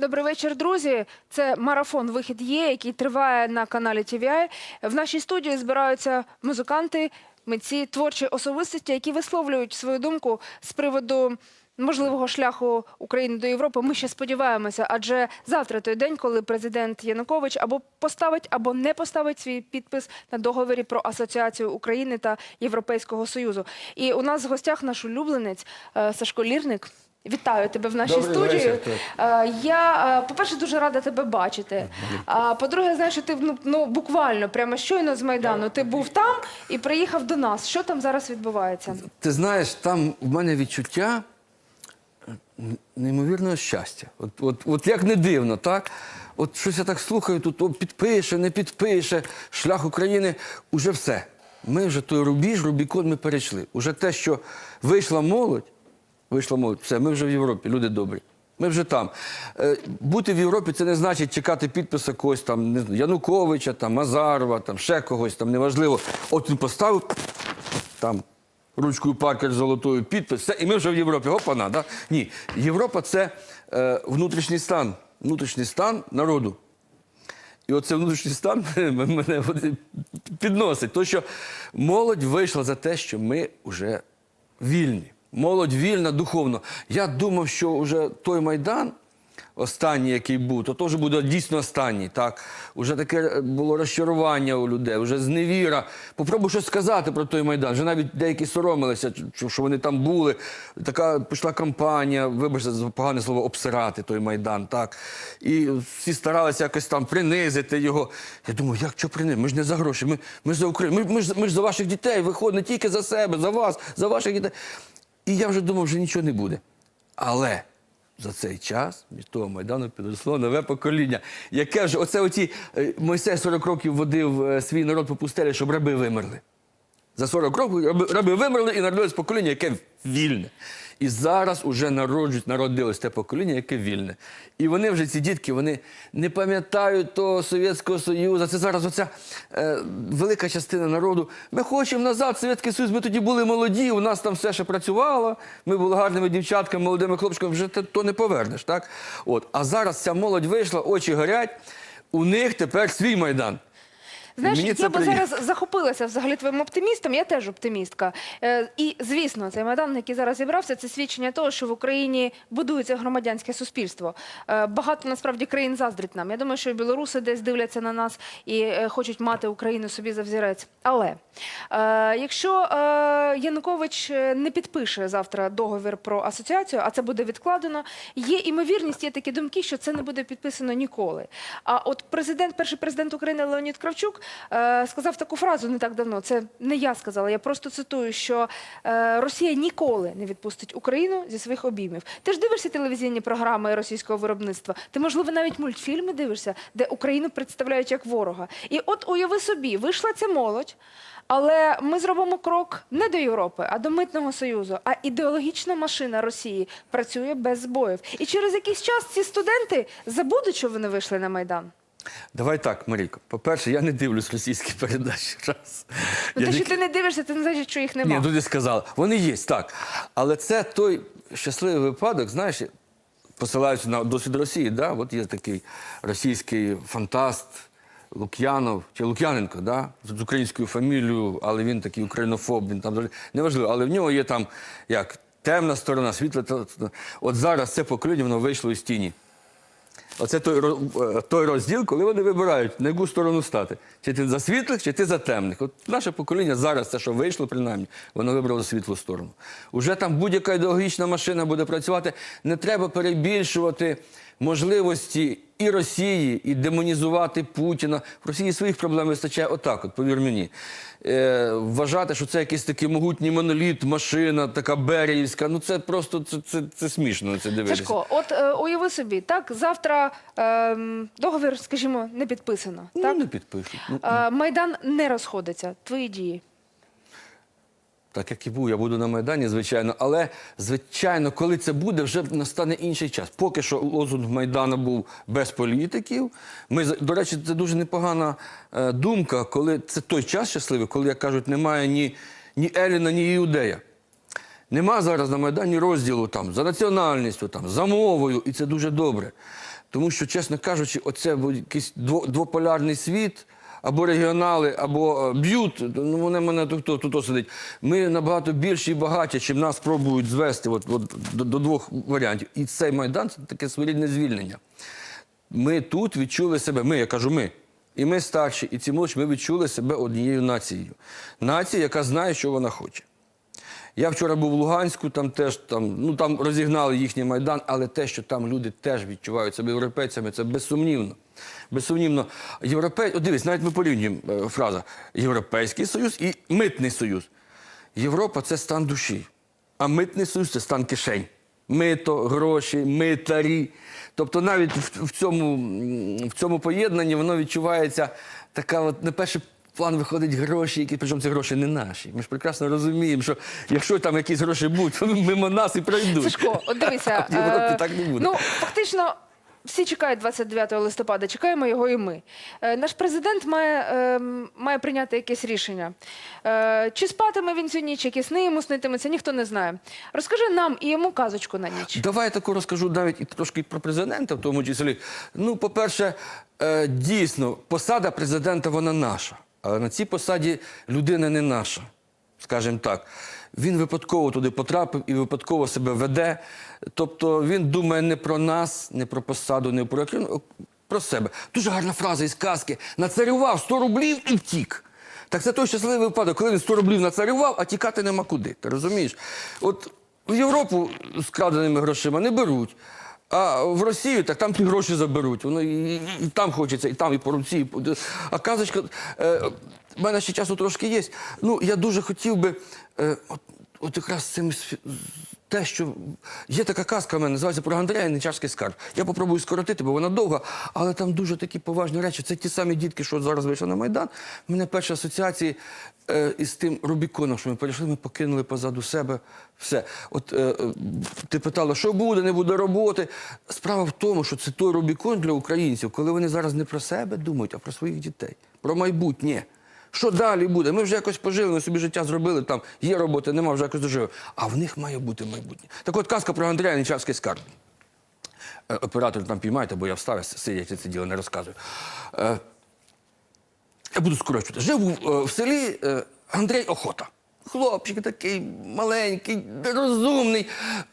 Добрий вечір, друзі. Це марафон Вихід є, який триває на каналі TVI. В нашій студії збираються музиканти, митці, творчі особистості, які висловлюють свою думку з приводу можливого шляху України до Європи. Ми ще сподіваємося, адже завтра той день, коли президент Янукович або поставить, або не поставить свій підпис на договорі про асоціацію України та Європейського Союзу. І у нас в гостях наш улюбленець е, Сашко Лірник. Вітаю тебе в нашій Добрий студії. вечір. Е, Я, е, по-перше, дуже рада тебе бачити. А по-друге, знаєш, що ти ну, ну, буквально прямо щойно з Майдану. Ти був там і приїхав до нас. Що там зараз відбувається? Ти знаєш, там в мене відчуття е, неймовірного щастя. От, от, от як не дивно, так? От щось я так слухаю, тут о, підпише, не підпише, шлях України, уже все. Ми вже той рубіж, Рубікон ми перейшли. Уже те, що вийшла молодь, вийшла молодь, все, ми вже в Європі, люди добрі. Ми вже там. Е, бути в Європі це не значить чекати підпису когось там, не знаю, Януковича, там, Мазарова, там, ще когось, там, неважливо. От він поставив там ручкою паркер золотою підпис, все, і ми вже в Європі. Опана, да? Ні. Європа це е, внутрішній стан, внутрішній стан народу. І оцей внутрішній стан мене підносить. То, що молодь вийшла за те, що ми вже вільні. Молодь вільна духовно. Я думав, що вже той майдан, останній, який був, то теж буде дійсно останній. Так? Уже таке було розчарування у людей, вже зневіра. Попробуй щось сказати про той майдан. Вже навіть деякі соромилися, що- вони там були. Така пішла кампанія, вибачте за погане слово, обсирати той майдан. Так? І всі старалися якось там принизити його. Я думаю, як що принизити? Ми ж не за гроші, ми, ми за Україну, ми, ми, ж, ми ж за ваших дітей виходимо не тільки за себе, за вас, за ваших дітей. І я вже думав, що нічого не буде. Але за цей час від того майдану підросло нове покоління, яке вже оце оці е, Мойсей 40 років водив е, свій народ по пустелі, щоб раби вимерли. За 40 років раби, вимерли і народилось покоління, яке вільне. І зараз уже народжують, народилось те покоління, яке вільне. І вони вже, ці дітки, вони не пам'ятають того Совєтського Союзу. Це зараз оця е, велика частина народу. Ми хочемо назад, Совєтський Союз, ми тоді були молоді, у нас там все ще працювало, ми були гарними дівчатками, молодими хлопчиками, вже те- то не повернеш. Так? От. А зараз ця молодь вийшла, очі горять, у них тепер свій майдан. Знаєш, Мені я це би приємно. зараз захопилася взагалі твоїм оптимістом. Я теж оптимістка. Е, і звісно, цей майдан, який зараз зібрався, це свідчення того, що в Україні будується громадянське суспільство. Е, багато насправді країн заздрить нам. Я думаю, що і білоруси десь дивляться на нас і е, хочуть мати Україну собі за взірець. Але е, якщо е, Янукович е, не підпише завтра договір про асоціацію, а це буде відкладено, є імовірність, є такі думки, що це не буде підписано ніколи. А от президент, перший президент України Леонід Кравчук сказав таку фразу не так давно. Це не я сказала. Я просто цитую, що е, Росія ніколи не відпустить Україну зі своїх обіймів. Ти ж дивишся телевізійні програми російського виробництва. Ти, можливо, навіть мультфільми дивишся, де Україну представляють як ворога. І от уяви собі, вийшла ця молодь. Але ми зробимо крок не до Європи, а до митного союзу. А ідеологічна машина Росії працює без збоїв. І через якийсь час ці студенти забудуть, що вони вийшли на майдан. Давай так, Марійко. По-перше, я не дивлюсь російські передачі. Раз. Ну, Я те, що тільки- ти не дивишся, це не значить, що їх Ні, немає. туди сказали. Вони є, так. Але це той щасливий випадок, знаєш, посилаючи на досвід Росії, да? от є такий російський фантаст Лук'янов, чи Лук'яненко, да? з українською фамілією, але він такий українофоб, він там завжди- неважливо, але в нього є там як темна сторона, світла. та- та- От зараз це покоління, воно вийшло із тіні. Оце той, е, той розділ, коли вони вибирають, на яку сторону стати. Чи ти за світлих, чи ти за темних. От наше покоління зараз, те, що вийшло, принаймні, воно вибрало світлу сторону. Уже там будь-яка ідеологічна машина буде працювати. Не треба перебільшувати можливості і Росії, і демонізувати Путіна. В Росії своїх проблем вистачає отак, от, повір мені. Е, вважати, що це якийсь такий могутній моноліт, машина, така беріївська. Ну це просто це, це, це смішно на це дивитися. Сашко, от е, уяви собі, так завтра ем, договір, скажімо, не підписано. Ну, так? не підпишуть. Ну, Е, Майдан не розходиться. Твої дії. Так як і був, я буду на Майдані, звичайно. Але, звичайно, коли це буде, вже настане інший час. Поки що лозунг Майдану був без політиків. Ми, до речі, це дуже непогана е, думка, коли це той час щасливий, коли, як кажуть, немає ні, ні Еліна, ні Іудея. Нема зараз на Майдані розділу там, за національністю, там, за мовою, і це дуже добре. Тому що, чесно кажучи, оце якийсь дво- двополярний світ. Або регіонали, або е, б'ють, ну вони мене тут, тут сидить. Ми набагато більші і багаті, чим нас пробують звести от, от, до, до двох варіантів. І цей майдан це таке своєрідне звільнення. Ми тут відчули себе, ми, я кажу, ми. І ми старші, і ці молодші, ми відчули себе однією нацією. Нація, яка знає, що вона хоче. Я вчора був в Луганську, там теж там, ну, там розігнали їхній майдан, але те, що там люди теж відчувають себе європейцями, це безсумнівно. Безсумнівно. Європей... От дивись, навіть ми порівнюємо е, фраза Європейський Союз і Митний Союз. Європа це стан душі, а митний союз це стан кишень. Мито, гроші, митарі. Тобто навіть в, цьому, в цьому поєднанні воно відчувається така, от на перший план виходять гроші, які причому ці гроші не наші. Ми ж прекрасно розуміємо, що якщо там якісь гроші будуть, вони мимо нас і пройдуть. Сашко, от дивися. Е, так не буде. Ну, фактично. Всі чекають 29 листопада, чекаємо його і ми. Е, наш президент має, е, має прийняти якесь рішення. Е, чи спатиме він цю ніч, які сни йому снитиметься, ніхто не знає. Розкажи нам і йому казочку на ніч. Давай я таку розкажу навіть і трошки про президента, в тому числі. Ну, по-перше, е, дійсно, посада президента вона наша. Але на цій посаді людина не наша, скажімо так. Він випадково туди потрапив і випадково себе веде. Тобто він думає не про нас, не про посаду, не про країну, про себе. Дуже гарна фраза із казки. Нацарював 100 рублів і втік. Так це той щасливий випадок, коли він 100 рублів нацарював, а тікати нема куди. Ти розумієш? От в Європу з краденими грошима не беруть. А в Росію так там ті гроші заберуть. Воно і, і, і там хочеться, і там, і по руці. А казочка, е, в мене ще часу трошки є. Ну, я дуже хотів би, е, от, от якраз з те, що є така казка в мене, називається про Андрея і Нечарський скарб. Я попробую скоротити, бо вона довга, але там дуже такі поважні речі. Це ті самі дітки, що зараз вийшли на Майдан. У мене перші асоціації е, із тим Рубіконом, що ми перейшли, ми покинули позаду себе все. От е, е, ти питала, що буде, не буде роботи. Справа в тому, що це той Рубікон для українців, коли вони зараз не про себе думають, а про своїх дітей, про майбутнє. Що далі буде? Ми вже якось пожили, ми собі життя зробили, там є робота, нема, вже якось дожили. А в них має бути майбутнє. Так от казка про Андрія Нечавський скарб. Е, Оператор там піймайте, бо я встав, сидять це діло, не розказую. Е, я буду скорочувати. Жив е, в селі Андрій Охота. Хлопчик такий маленький, розумний.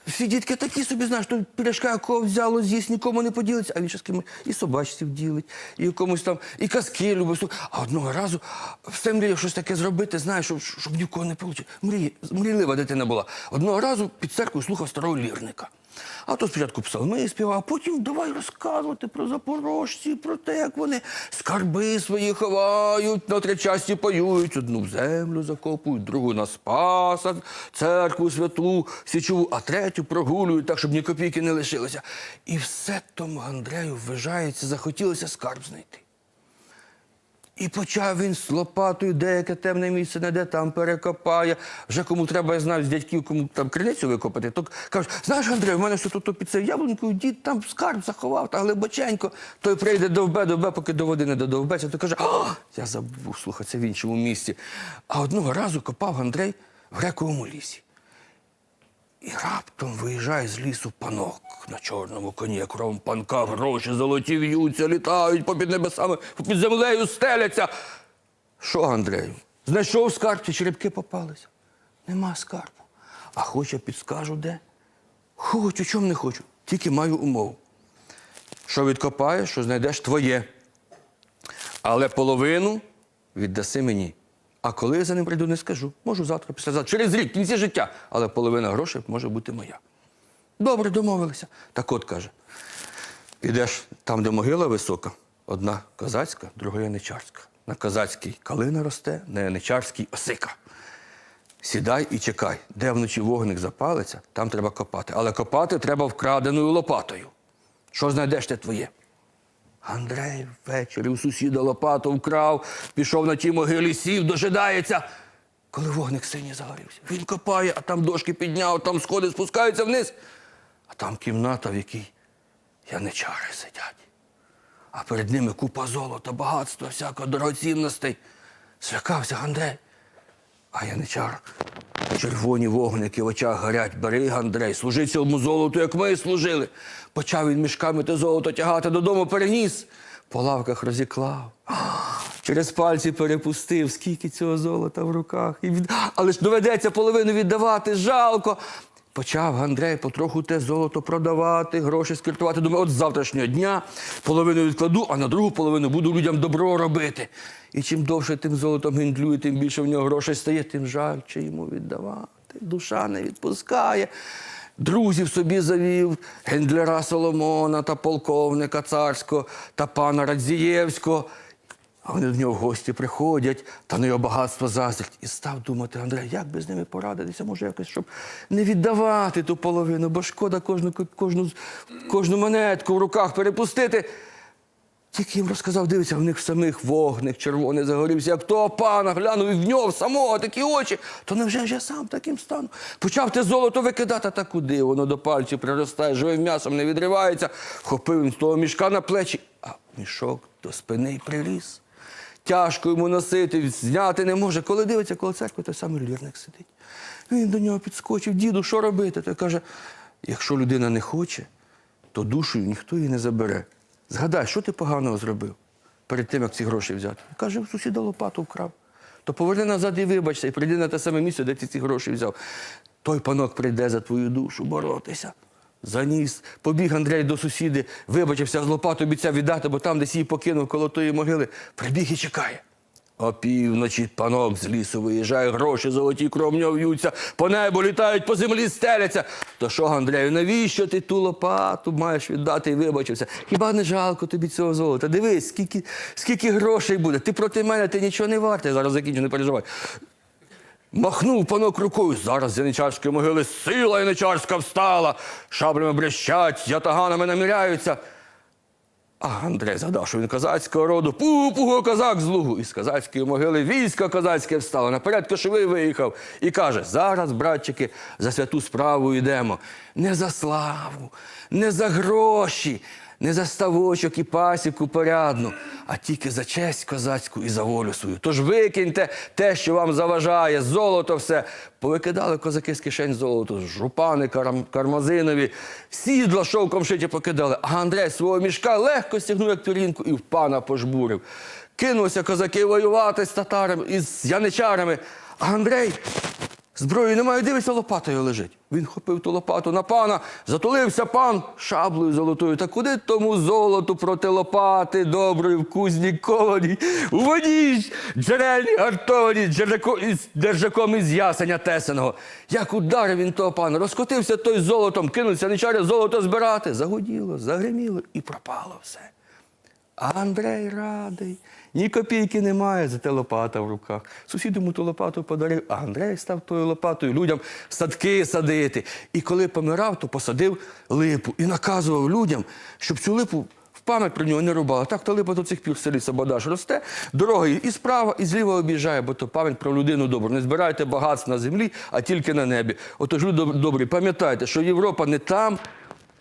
Всі дітки такі собі, знаєш, то пиріжка, якого взяло, з'їсть, нікому не поділиться, а він ще з кимось і собачців ділить, і якомусь там, і казки любить. А одного разу все мріяв щось таке зробити, знаєш, щоб, щоб нікого не вийшло. Мрій, мрійлива дитина була. Одного разу під церквою слухав старого лірника. А то спочатку псалми співав, а потім давай розказувати про запорожців, про те, як вони скарби свої ховають, на три часті поюють, одну в землю закопують, другу на спаса, церкву святу, січову, а третю прогулюють так, щоб ні копійки не лишилося. І все тому Андрею вважається, захотілося скарб знайти. І почав він з лопатою деяке темне місце, не там перекопає. Вже кому треба, я знаю, з дядьків, кому там криницю викопати, то кажуть, знаєш, Андрій, в мене що тут під цією яблунькою дід там скарб заховав, та глибоченько. Той прийде довбе, довбе, поки до води не додовбеться, то каже, а, я забув, слухай, в іншому місці. А одного разу копав Андрей в грековому лісі. І раптом виїжджає з лісу панок на чорному коні, як панка, гроші золоті в'ються, літають попід небесами, попід землею стеляться. Що, Андрею? Знайшов скарб, чи черепки попалися? Нема скарбу. А хоче підскажу де? Хочу, чому не хочу. Тільки маю умову. Що відкопаєш, що знайдеш твоє. Але половину віддаси мені. А коли я за ним прийду, не скажу. Можу завтра, післязавтра, через рік, кінці життя. Але половина грошей може бути моя. Добре, домовилися. Так от каже: підеш там, де могила висока, одна козацька, друга яничарська. На козацькій калина росте, на яничарській осика. Сідай і чекай, де вночі вогник запалиться, там треба копати. Але копати треба вкраденою лопатою. Що знайдеш те твоє? Андрей ввечері у сусіда лопату вкрав, пішов на тій могилі, сів, дожидається. Коли вогник синій загорівся, він копає, а там дошки підняв, там сходи спускаються вниз. А там кімната, в якій яничари сидять. А перед ними купа золота, багатства, всякого дорогоцінностей. Злякався Андрей. А яничар, червоні вогники в очах горять. Бери, Андрей, служи цьому золоту, як ми служили. Почав він мішками те золото тягати додому, переніс, по лавках розіклав. Через пальці перепустив, скільки цього золота в руках. І від... Але ж доведеться половину віддавати, жалко. Почав Андрей потроху те золото продавати, гроші скіртувати. Думаю, от з завтрашнього дня половину відкладу, а на другу половину буду людям добро робити. І чим довше тим золотом гендлює, тим більше в нього грошей стає, тим жаль, чи йому віддавати. Душа не відпускає. Друзів собі завів гендляра Соломона та полковника царського та пана Радзієвського. А вони до нього гості приходять, та на його багатство заздрять. І став думати, Андрей, як би з ними порадитися, може якось, щоб не віддавати ту половину, бо шкода кожну, кожну, кожну монетку в руках перепустити. Тільки їм розказав, дивиться, в них самих вогник червоний загорівся, як того пана глянув і в нього самого такі очі. То невже ж я сам таким стану? Почав те золото викидати, та куди? Воно до пальців приростає, живим м'ясом не відривається. Вхопив він з того мішка на плечі, а мішок до спини й приріс. Тяжко йому носити, зняти не може. Коли дивиться, коло церкви, той самий лірник сидить. Він до нього підскочив, діду, що робити? Той каже: якщо людина не хоче, то душою ніхто її не забере. Згадай, що ти поганого зробив перед тим, як ці гроші взяти. Каже, в сусіда лопату вкрав. То поверни назад і вибачся, і прийди на те саме місце, де ти ці гроші взяв. Той панок прийде за твою душу боротися. Заніс, побіг Андрій до сусіди, вибачився, з лопату обіцяв віддати, бо там десь її покинув коло тої могили. Прибіг і чекає. О півночі панок з лісу виїжджає, гроші золоті кров нього в'ються, по небу літають, по землі стеляться. То що, Андрію, навіщо ти ту лопату маєш віддати і вибачився? Хіба не жалко тобі цього золота? Дивись, скільки, скільки грошей буде. Ти проти мене, ти нічого не вартий. Зараз закінчу, не переживай. Махнув панок рукою. Зараз яничарської могили сила яничарська встала. Шаблями брещать, ятаганами наміряються. А Андрей згадав, що він козацького роду, пу-пуго козак з лугу. Із козацької могили військо козацьке встало. Наперед кошовий виїхав і каже: зараз, братчики, за святу справу йдемо. Не за славу, не за гроші, не за ставочок і пасіку порядну, а тільки за честь козацьку і за волю свою. Тож викиньте те, що вам заважає, золото все. Повикидали козаки з кишень золото, жупани карам, кармазинові, сідла шовком шиті покидали. А Андрей свого мішка легко стягнув як пірінку і в пана пожбурив. Кинулися козаки воювати з татарами і з яничарами. А Андрей Зброї немає, дивиться, лопатою лежить. Він хопив ту лопату на пана, затулився пан шаблею золотою. Та куди тому золоту проти лопати доброї в кузні кованій, у воді джерельні гартовані, держаком із ясеня тесаного. Як ударив він того пана, розкотився той золотом, кинувся нечаря золото збирати. Загуділо, загриміло і пропало все. А Андрей радий. Ні копійки немає, зате лопата в руках. Сусід йому ту лопату подарив, а Андрей став тою лопатою людям садки садити. І коли помирав, то посадив липу і наказував людям, щоб цю липу в пам'ять про нього не рубали. Так то липа до цих пір селі Сабадаш росте, дорога і справа, і зліва об'їжджає, бо то пам'ять про людину добру. Не збирайте багатств на землі, а тільки на небі. Отож, люди добрі, пам'ятайте, що Європа не там,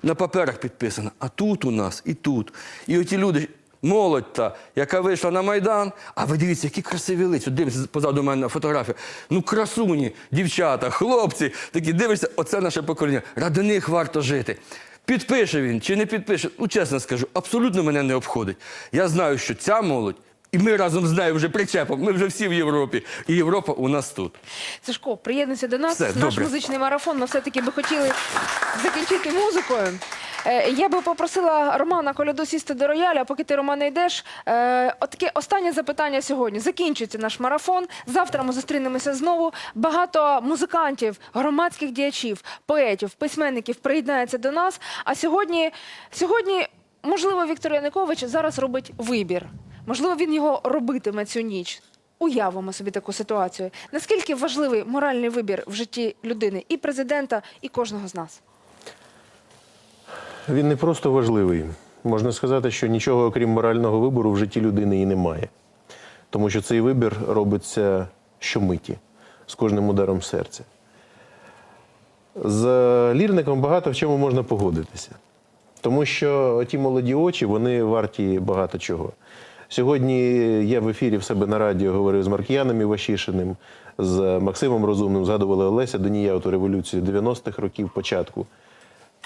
на паперах підписана, а тут у нас і тут. І оті люди, молодь та, яка вийшла на Майдан, а ви дивіться, які красиві лиця. Дивіться позаду мене на фотографію. Ну, красуні, дівчата, хлопці, такі дивишся, оце наше покоління. Ради них варто жити. Підпише він чи не підпише, ну чесно скажу, абсолютно мене не обходить. Я знаю, що ця молодь, і ми разом з нею вже причепом, ми вже всі в Європі. І Європа у нас тут. Сашко, приєднуйся до нас. Все, Наш добре. музичний марафон. Ми все-таки би хотіли закінчити музикою. Е, Я би попросила Романа Коляду сісти до рояля, а поки ти, Романе, йдеш. Е, от таке останнє запитання сьогодні. Закінчується наш марафон. Завтра ми зустрінемося знову. Багато музикантів, громадських діячів, поетів, письменників приєднається до нас. А сьогодні, сьогодні, можливо, Віктор Янукович зараз робить вибір. Можливо, він його робитиме цю ніч. Уявимо собі таку ситуацію. Наскільки важливий моральний вибір в житті людини і президента, і кожного з нас? Він не просто важливий. Можна сказати, що нічого окрім морального вибору в житті людини і немає. Тому що цей вибір робиться щомиті, з кожним ударом серця. З лірником багато в чому можна погодитися. Тому що ті молоді очі, вони варті багато чого. Сьогодні я в ефірі в себе на радіо говорив з Маркіяном Івашишиним, з Максимом Розумним, згадували Олеся Донія, ту революцію 90-х років початку.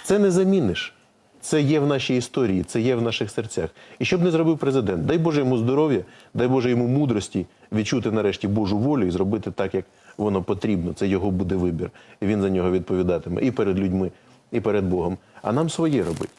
Це не заміниш. Це є в нашій історії, це є в наших серцях. І що б не зробив президент, дай Боже йому здоров'я, дай Боже йому мудрості відчути нарешті Божу волю і зробити так, як воно потрібно. Це його буде вибір. І він за нього відповідатиме і перед людьми, і перед Богом. А нам своє робить.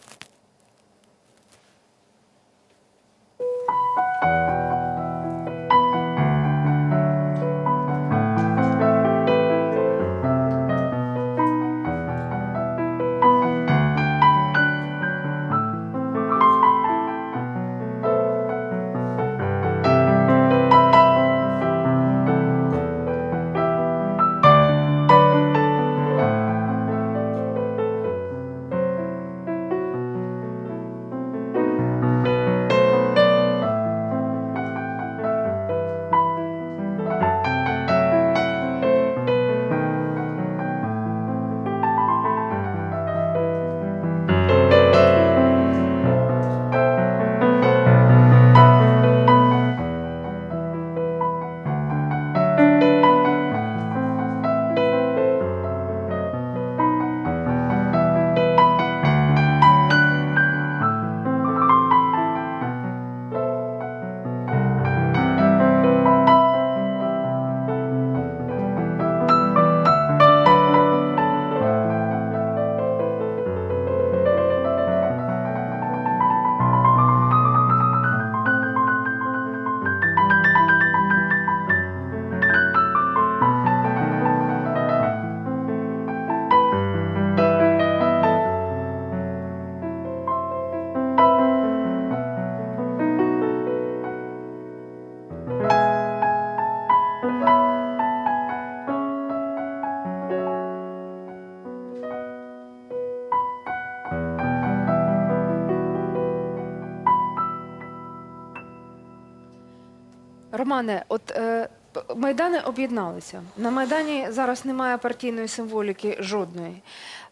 Романе, от е, майдани об'єдналися. На майдані зараз немає партійної символіки жодної.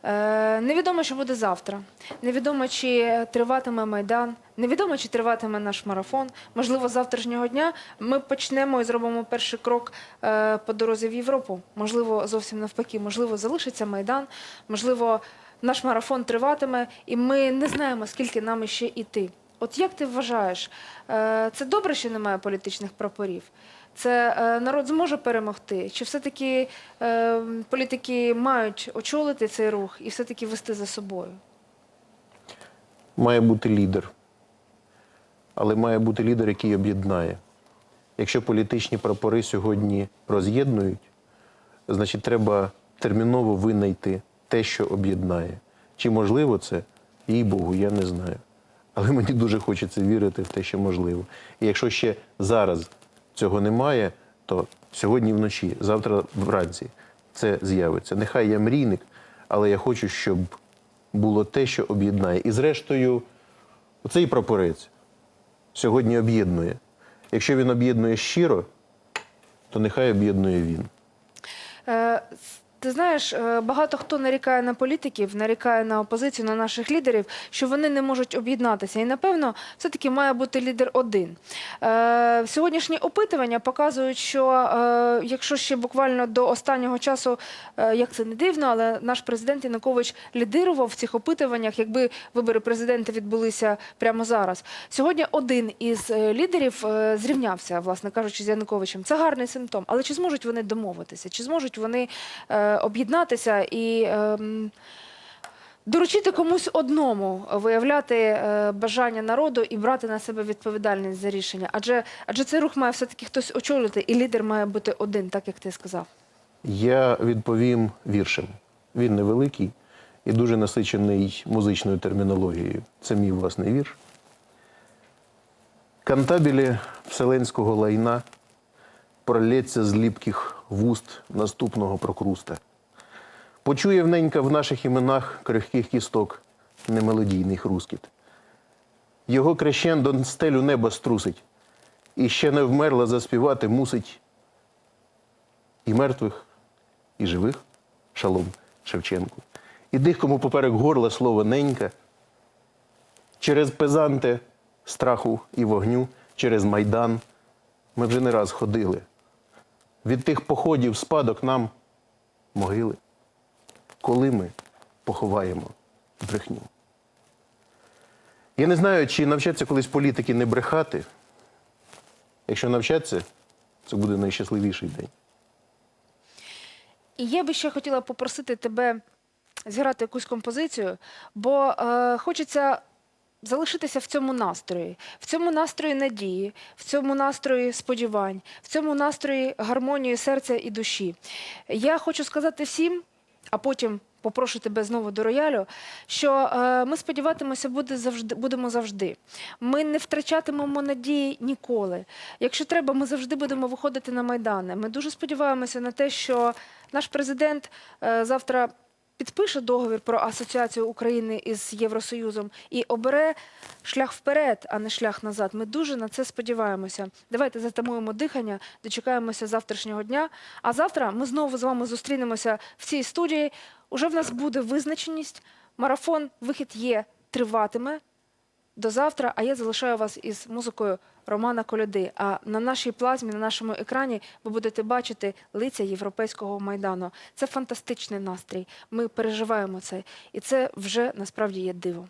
Е, невідомо, що буде завтра. Невідомо, чи триватиме майдан. Невідомо, чи триватиме наш марафон. Можливо, завтрашнього дня ми почнемо і зробимо перший крок е, по дорозі в Європу. Можливо, зовсім навпаки. Можливо, залишиться майдан. Можливо, наш марафон триватиме, і ми не знаємо, скільки нам іще йти. От як ти вважаєш, е, це добре, що немає політичних прапорів? Це е, народ зможе перемогти? Чи все-таки е, політики мають очолити цей рух і все-таки вести за собою? Має бути лідер. Але має бути лідер, який об'єднає. Якщо політичні прапори сьогодні роз'єднують, значить треба терміново винайти те, що об'єднає. Чи можливо це? Їй Богу, я не знаю. Але мені дуже хочеться вірити в те, що можливо. І якщо ще зараз цього немає, то сьогодні вночі, завтра вранці це з'явиться. Нехай я мрійник, але я хочу, щоб було те, що об'єднає. І зрештою, оцей прапорець сьогодні об'єднує. Якщо він об'єднує щиро, то нехай об'єднує він. Ти знаєш, е, багато хто нарікає на політиків, нарікає на опозицію, на наших лідерів, що вони не можуть об'єднатися. І напевно, все-таки має бути лідер один. Е, Сьогоднішні опитування показують, що е, якщо ще буквально до останнього часу, як це не дивно, але наш президент Янукович лідирував в цих опитуваннях, якби вибори президента відбулися прямо зараз. Сьогодні один із лідерів зрівнявся, власне кажучи, з Януковичем. Це гарний симптом. Але чи зможуть вони домовитися? Чи зможуть вони об'єднатися і ем, доручити комусь одному виявляти е, бажання народу і брати на себе відповідальність за рішення? Адже адже цей рух має все-таки хтось очолити, і лідер має бути один, так як ти сказав. Я відповім віршем. Він невеликий і дуже насичений музичною термінологією. Це мій власний вірш. Кантабілі вселенського лайна пролється з ліпких вуст наступного прокруста. Почує вненька в наших іменах крихких кісток немелодійний хрускіт. Його крещендо стелю неба струсить, і ще не вмерла заспівати мусить і мертвих, і живих, шалом Шевченку, і тих, кому поперек горла слово ненька, через пезанте страху і вогню, через майдан ми вже не раз ходили. Від тих походів спадок нам могили, коли ми поховаємо брехню. Я не знаю, чи навчаться колись політики не брехати. Якщо навчаться, це буде найщасливіший день. І я би ще хотіла попросити тебе зіграти якусь композицію, бо е, хочеться залишитися в цьому настрої, в цьому настрої надії, в цьому настрої сподівань, в цьому настрої гармонії серця і душі. Я хочу сказати всім, а потім попрошу тебе знову до роялю, що е, ми сподіватимося, буде завжди, будемо завжди. Ми не втрачатимемо надії ніколи. Якщо треба, ми завжди будемо виходити на майдани. Ми дуже сподіваємося на те, що наш президент е, завтра підпише договір про асоціацію України із Євросоюзом і обере шлях вперед, а не шлях назад. Ми дуже на це сподіваємося. Давайте затамуємо дихання, дочекаємося завтрашнього дня. А завтра ми знову з вами зустрінемося в цій студії. Уже в нас буде визначеність. Марафон вихід є, триватиме до завтра. А я залишаю вас із музикою Романа Коляди. А на нашій плазмі, на нашому екрані, ви будете бачити лиця європейського майдану. Це фантастичний настрій. Ми переживаємо це, і це вже насправді є диво.